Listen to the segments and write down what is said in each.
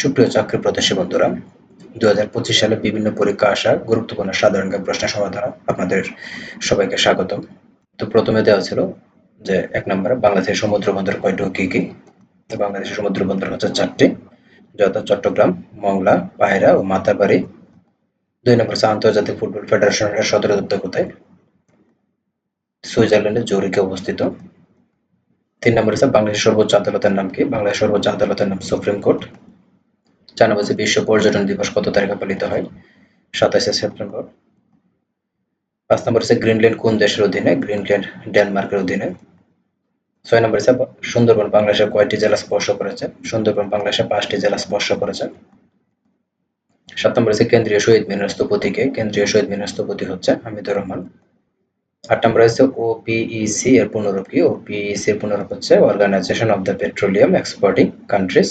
সুপ্রিয় চাকরি প্রত্যাশী বন্ধুরা দু হাজার পঁচিশ সালে বিভিন্ন পরীক্ষা আসা গুরুত্বপূর্ণ সাধারণ জ্ঞান প্রশ্ন সমাধান আপনাদের সবাইকে স্বাগত তো প্রথমে দেওয়া ছিল যে এক নম্বরে বাংলাদেশের সমুদ্র বন্দর কয়টি ও কি কি? তো বাংলাদেশের সমুদ্র বন্দর হচ্ছে চারটি, যথা চট্টগ্রাম, মংলা, পায়রা ও মাতারবাড়ি দুই নম্বর হচ্ছে আন্তর্জাতিক ফুটবল ফেডারেশনের সদর দপ্তর কোথায়? সুইজারল্যান্ডের জুরিকে অবস্থিত। তিন নম্বর হচ্ছে বাংলাদেশের সর্বোচ্চ আদালতের নাম কি? বাংলাদেশের সর্বোচ্চ আদালতের নাম সুপ্রিম কোর্ট। নম্বর হচ্ছে বিশ্ব পর্যটন দিবস কত তারিখে পালিত হয়? সাতাশে সেপ্টেম্বর। পাঁচ নম্বর হচ্ছে গ্রিনল্যান্ড কোন দেশের অধীনে? গ্রিনল্যান্ড, ডেনমার্কের অধীনে। ছয় নম্বর হচ্ছে সুন্দরবন বাংলাদেশের কয়টি জেলা স্পর্শ করেছে? সুন্দরবন বাংলাদেশের পাঁচটি জেলা স্পর্শ করেছে। সাত নম্বর হচ্ছে কেন্দ্রীয় শহীদ মিনার স্থপতিকে কেন্দ্রীয় শহীদ মিনার স্থপতি হচ্ছে হামিদুর রহমান। আট নম্বর হচ্ছে ওপিইসি এর পুনরূপ কি ওপিইসি এর পুনরূপ হচ্ছে Organization of the Petroleum Exporting Countries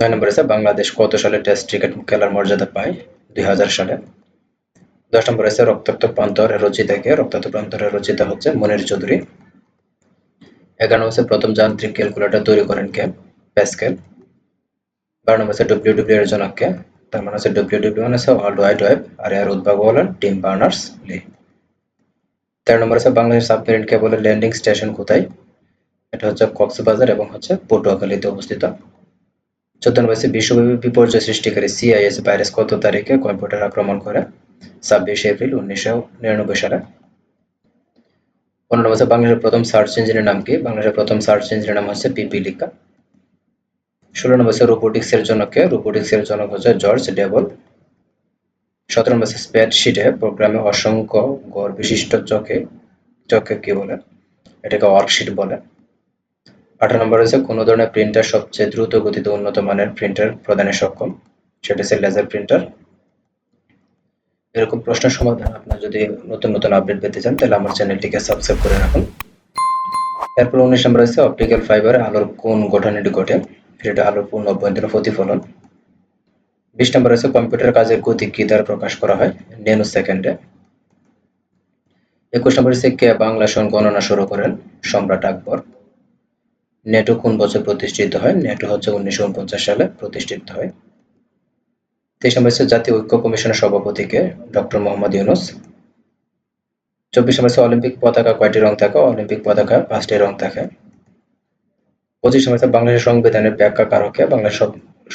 নয় নম্বর আছে, বাংলাদেশ কত সালে টেস্ট ক্রিকেট খেলার মর্যাদা পায়? দুই হাজার সালে। দশ নম্বর আছে, রক্তাক্ত প্রান্তরের রচিতা কে রক্তাক্ত প্রান্তরে রচিতা হচ্ছে মনির চৌধুরী। এগারো নম্বর প্রথম যান্ত্রিক ক্যালকুলেটর তৈরি করেন কে? প্যাসকেল বারো নম্বর আছে ডব্লিউ ডব্লিউ এর জনক কে? তার মানে হচ্ছে ডব্লিউ ডব্লিউ মানে হচ্ছে ওয়ার্ল্ড ওয়াইড ওয়েব আর এর উদ্ভাবক হলেন টিম বার্নার্স লি তেরো নম্বর আছে, বাংলাদেশ সাবমেরিন কেবলের ল্যান্ডিং স্টেশন কোথায়? এটা হচ্ছে কক্সবাজার এবং হচ্ছে পটুয়াখালীতে অবস্থিত। চোদ্দ নম্বর বিশ্বব্যাপী বিপর্যয় সৃষ্টিকারী সিআইএস ভাইরাস কত তারিখে কম্পিউটার আক্রমণ করে? ছাব্বিশে এপ্রিল, উনিশশো নিরানব্বই সালে। পনেরো নম্বর বাংলাদেশের প্রথম সার্চ ইঞ্জিনের নাম কি? বাংলাদেশের প্রথম সার্চ ইঞ্জিনের নাম হচ্ছে পিপিলিকা। ষোলো নম্বর রোবোটিক্স এর জনক কে? রোবোটিক্স এর জনক হচ্ছে জর্জ ডেবল সতেরো নম্বর স্প্রেডশিটে প্রোগ্রামে অসংখ্য গড় বিশিষ্ট চকে চকে কি বলে? এটাকে ওয়ার্কশিট বলে। আঠারো নম্বর হচ্ছে, কোনো ধরনের প্রিন্টার সবচেয়ে দ্রুত গতিতে উন্নত মানের প্রিন্টার প্রদানে সক্ষম? সেটা হচ্ছে লেজার প্রিন্টার এরকম প্রশ্ন সমাধান আপনার যদি নতুন নতুন আপডেট পেতে চান, তাহলে আমার চ্যানেলটিকে সাবস্ক্রাইব করে রাখুন। এরপর উনিশ নম্বর হচ্ছে অপটিক্যাল ফাইবার আলোর কোন গঠনটি ঘটে সেটা আলোর পূর্ণ অভ্যন্তরীণ প্রতিফলন। বিশ নম্বর হচ্ছে, কম্পিউটার কাজের গতি কি দ্বারা প্রকাশ করা হয়? নেনো সেকেন্ডে একুশ নম্বর হচ্ছে, কে বাংলা সন গণনা শুরু করেন? সম্রাট আকবর। নেটো কোন বছর প্রতিষ্ঠিত হয়? নেটো হচ্ছে উনিশশো সালে প্রতিষ্ঠিত হয়। তেইশ নম্বর জাতীয় ঐক্য কমিশনের সভাপতিকে ডক্টর মোহাম্মদ ইউনুস। চব্বিশ নম্বর অলিম্পিক পতাকা কয়টি রং থাকে? অলিম্পিক পতাকা পাঁচটি রং থাকে। পঁচিশ নম্বর বাংলাদেশের সংবিধানের ব্যাখ্যা কারকে বাংলাদেশ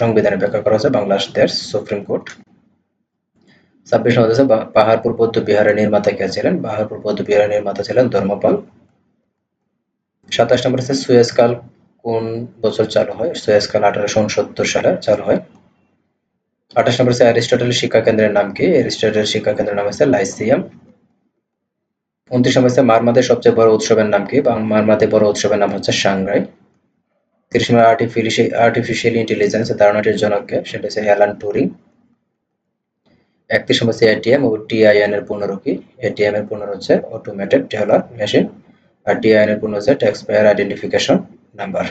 সংবিধানের ব্যাখ্যা করা হচ্ছে? Bangladesh Supreme Court. ছাব্বিশ নম্বর হচ্ছে পাহাড়পুর বৌদ্ধ বিহারের নির্মাতা কে ছিলেন? পাহাড়পুর বৌদ্ধ বিহারের নির্মাতা ছিলেন ধর্মপাল সাতাশ নম্বর হচ্ছে সুয়েজ কাল কোন বছর চালু হয়? সুয়েজ কাল আঠারোশো উনসত্তর সালে চালু হয়। আঠাশ নম্বর হচ্ছে অ্যারিস্টটল শিক্ষা কেন্দ্রের নাম কি? অ্যারিস্টটল শিক্ষা কেন্দ্রের নাম হচ্ছে লাইসিয়াম। উনত্রিশ নম্বর হচ্ছে মারমাদের সবচেয়ে বড় উৎসবের নাম কি? বা মারমাদের বড় উৎসবের নাম হচ্ছে সাংরাই তিরিশ নম্বর আর্টিফিশিয়াল ইন্টেলিজেন্স ধারণাটির জনককে, সেটা হচ্ছে অ্যালান টুরিং। একত্রিশ নম্বর হচ্ছে এটিএম ও টিআইএন এর পুনরূপী এটিএম এর পুনর হচ্ছে অটোমেটেড টেলার মেশিন আর টিআইএন এর পূর্ণ হচ্ছে ট্যাক্স পেয়ার আইডেন্টিফিকেশন নাম্বার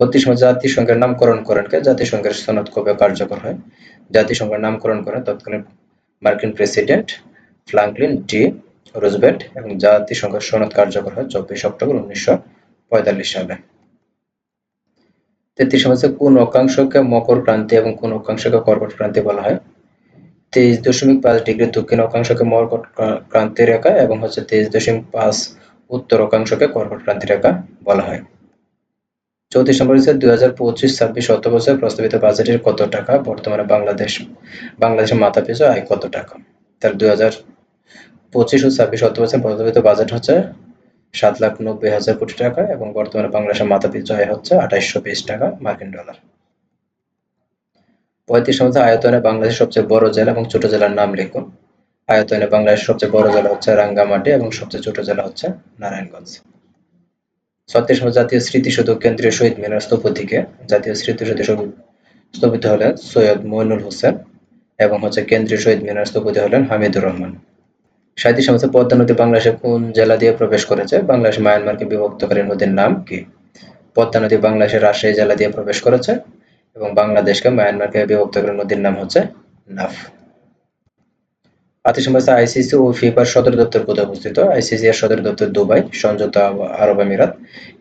বত্রিশ জাতিসংঘের নামকরণ করেন কে? জাতিসংঘের সনদ কবে কার্যকর হয়? জাতিসংঘের নামকরণ করেন তৎকালীন মার্কিন প্রেসিডেন্ট ফ্রাঙ্কলিন ডি রুজভেল্ট এবং জাতিসংঘের সনদ কার্যকর হয় চব্বিশ অক্টোবর উনিশশো পঁয়তাল্লিশ সালে। তেত্রিশ হচ্ছে কোন অক্ষাংশকে মকর ক্রান্তি এবং কোন অক্ষাংশকে কর্কট ক্রান্তি বলা হয়? তেইশ দশমিক পাঁচ ডিগ্রি দক্ষিণ অক্ষাংশকে মকর ক্রান্তি রেখা এবং হচ্ছে তেইশ দশমিক পাঁচ উত্তর অক্ষাংশকে কর্কট ক্রান্তি রেখা বলা হয়। চৌত্রিশ নম্বর দুই হাজার পঁচিশ ছাব্বিশ অর্থ বছর প্রস্তাবিত বাজেটের কত টাকা? বর্তমানে বাংলাদেশ, বাংলাদেশের মাথা পিছু আয় কত টাকা? তার দুই হাজার পঁচিশ ও ছাব্বিশ অর্থ বছর প্রস্তাবিত বাজেট হচ্ছে সাত লাখ নব্বই হাজার কোটি টাকা এবং বর্তমানে বাংলাদেশের মাথা পিছু আয় হচ্ছে আঠাইশশো বিশ টাকা মার্কিন ডলার। পঁয়ত্রিশ নম্বর আয়তনে বাংলাদেশের সবচেয়ে বড় জেলা এবং ছোট জেলার নাম লিখুন আয়তনে বাংলাদেশের সবচেয়ে বড় জেলা হচ্ছে রাঙ্গামাটি এবং সবচেয়ে ছোট জেলা হচ্ছে নারায়ণগঞ্জ। ছত্রিশ জাতীয় স্মৃতিসৌধ কেন্দ্রীয় শহীদ মিনার স্থপতিকে জাতীয় স্মৃতিসৌধ স্থপিত হলেন সৈয়দ মইনুল হোসেন এবং হচ্ছে কেন্দ্রীয় শহীদ মিনার স্থপতি হলেন হামিদুর রহমান। সাহিত্য সমাজে পদ্মা নদী বাংলাদেশে কোন জেলা দিয়ে প্রবেশ করেছে? বাংলাদেশ মায়ানমারকে বিভক্তকারী নদীর নাম কি? পদ্মা নদী বাংলাদেশের রাজশাহী জেলা দিয়ে প্রবেশ করেছে এবং বাংলাদেশকে মায়ানমারকে বিভক্তকারী নদীর নাম হচ্ছে নাফ। জাতিসংঘ আইসিসি ও ফিফার সদর দপ্তর কোথায় অবস্থিত? আইসিসি এর সদর দপ্তর দুবাই, সংযুক্ত আরব আমিরাত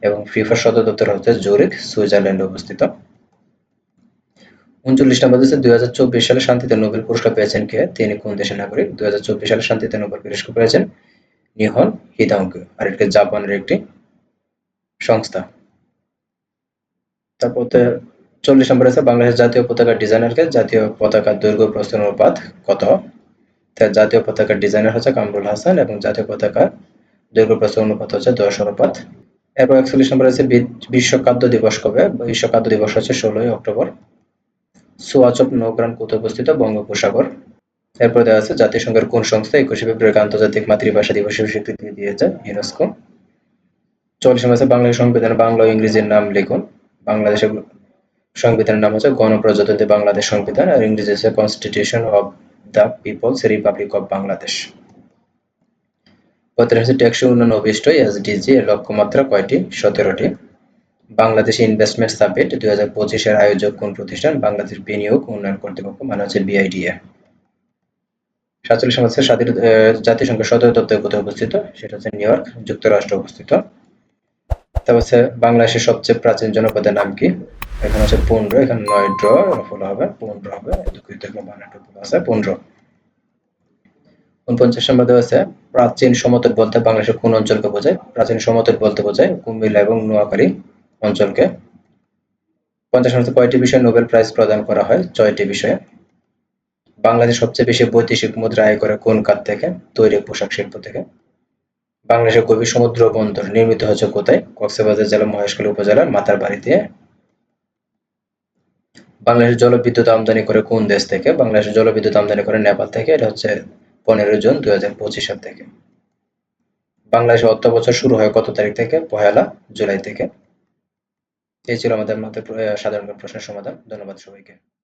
এবং ফিফার সদর দপ্তর হচ্ছে জুরিক সুইজারল্যান্ডে অবস্থিত। উনচল্লিশ নম্বর হচ্ছে দুই হাজার চব্বিশ সালে শান্তিতে নোবেল পুরস্কার পেয়েছেন কে? তিনি কোন দেশের নাগরিক? দুই হাজার চব্বিশ সালে শান্তিতে নোবেল পুরস্কার পেয়েছেন নিহন হিদাঙ্কু আর এটি জাপানের একটি সংস্থা। তারপর চল্লিশ নম্বর আছে বাংলাদেশের জাতীয় পতাকার ডিজাইনারকে জাতীয় পতাকার দৈর্ঘ্য, প্রস্থ, অনুপাত কত? তার জাতীয় পতাকার ডিজাইনার হচ্ছে কামরুল হাসান এবং জাতীয় পতাকার দৈর্ঘ্য প্রস্থ অনুপাত হচ্ছে দশ অনুপাত। এরপর একচল্লিশ নম্বর আছে বিশ্ব খাদ্য দিবস কবে? বিশ্ব খাদ্য দিবস হচ্ছে ষোলোই অক্টোবর। সোয়াচপ নৌগ্রাম কোথায় অবস্থিত বঙ্গোপসাগর। এরপর দেওয়া আছে জাতিসংঘের কোন সংস্থা একুশে ফেব্রুয়ারি আন্তর্জাতিক মাতৃভাষা দিবস স্বীকৃতি দিয়েছে? ইউনেস্কো চল্লিশ নম্বর আছে বাংলাদেশ সংবিধান, বাংলা ও ইংরেজির নাম লিখুন। বাংলাদেশের সংবিধানের নাম হচ্ছে গণপ্রজাতন্ত্রী বাংলাদেশ সংবিধান, আর ইংরেজি হচ্ছে Constitution of the People's Republic of Bangladesh সতেরোটি। বাংলাদেশ ইনভেস্টমেন্ট সামিট দুই হাজার পঁচিশের আয়োজক কোন প্রতিষ্ঠান? বাংলাদেশ বিনিয়োগ উন্নয়ন কর্তৃপক্ষ মানে হচ্ছে বিআইডিএ সাতচল্লিশ হচ্ছে স্বাধীন আহ, জাতিসংঘের সদর দপ্তর কোথায় অবস্থিত? সেটা হচ্ছে নিউ ইয়র্ক যুক্তরাষ্ট্র অবস্থিত। তারপর হচ্ছে বাংলাদেশের সবচেয়ে প্রাচীন জনপদের নাম কি? এখানে হচ্ছে পুন্ড্র এখানে নয় ড্র ফুল হবে পুন্ড্র হবে দুঃখিত ভুল আছে পুন্ড্র উনপঞ্চাশ নম্বর দেওয়া আছে, প্রাচীন সমতট বলতে বাংলাদেশের কোন অঞ্চলকে বোঝায়? প্রাচীন সমতট বলতে বোঝায় কুমিল্লা এবং নোয়াখালী অঞ্চলকে। পঞ্চাশ নম্বর কয়টি বিষয়ে নোবেল প্রাইজ প্রদান করা হয়? ছয়টি বিষয়ে। বাংলাদেশ সবচেয়ে বেশি বৈদেশিক মুদ্রা আয় করে কোন খাত থেকে? তৈরি পোশাক শিল্প থেকে। বাংলাদেশের গভীর সমুদ্র বন্দর নির্মিত হচ্ছে কোথায়? কক্সবাজার জেলা মহেশখালী উপজেলার মাতার বাড়িতে বাংলাদেশের জলবিদ্যুৎ আমদানি করে কোন দেশ থেকে? বাংলাদেশের জলবিদ্যুৎ আমদানি করে নেপাল থেকে, এটা হচ্ছে পনেরো জুন দুই হাজার পঁচিশ সাল থেকে। বাংলাদেশে অর্থ বছর শুরু হয় কত তারিখ থেকে? পহেলা জুলাই থেকে। এই ছিল আমাদের মাত্র সাধারণ প্রশ্নের সমাধান। ধন্যবাদ সবাইকে।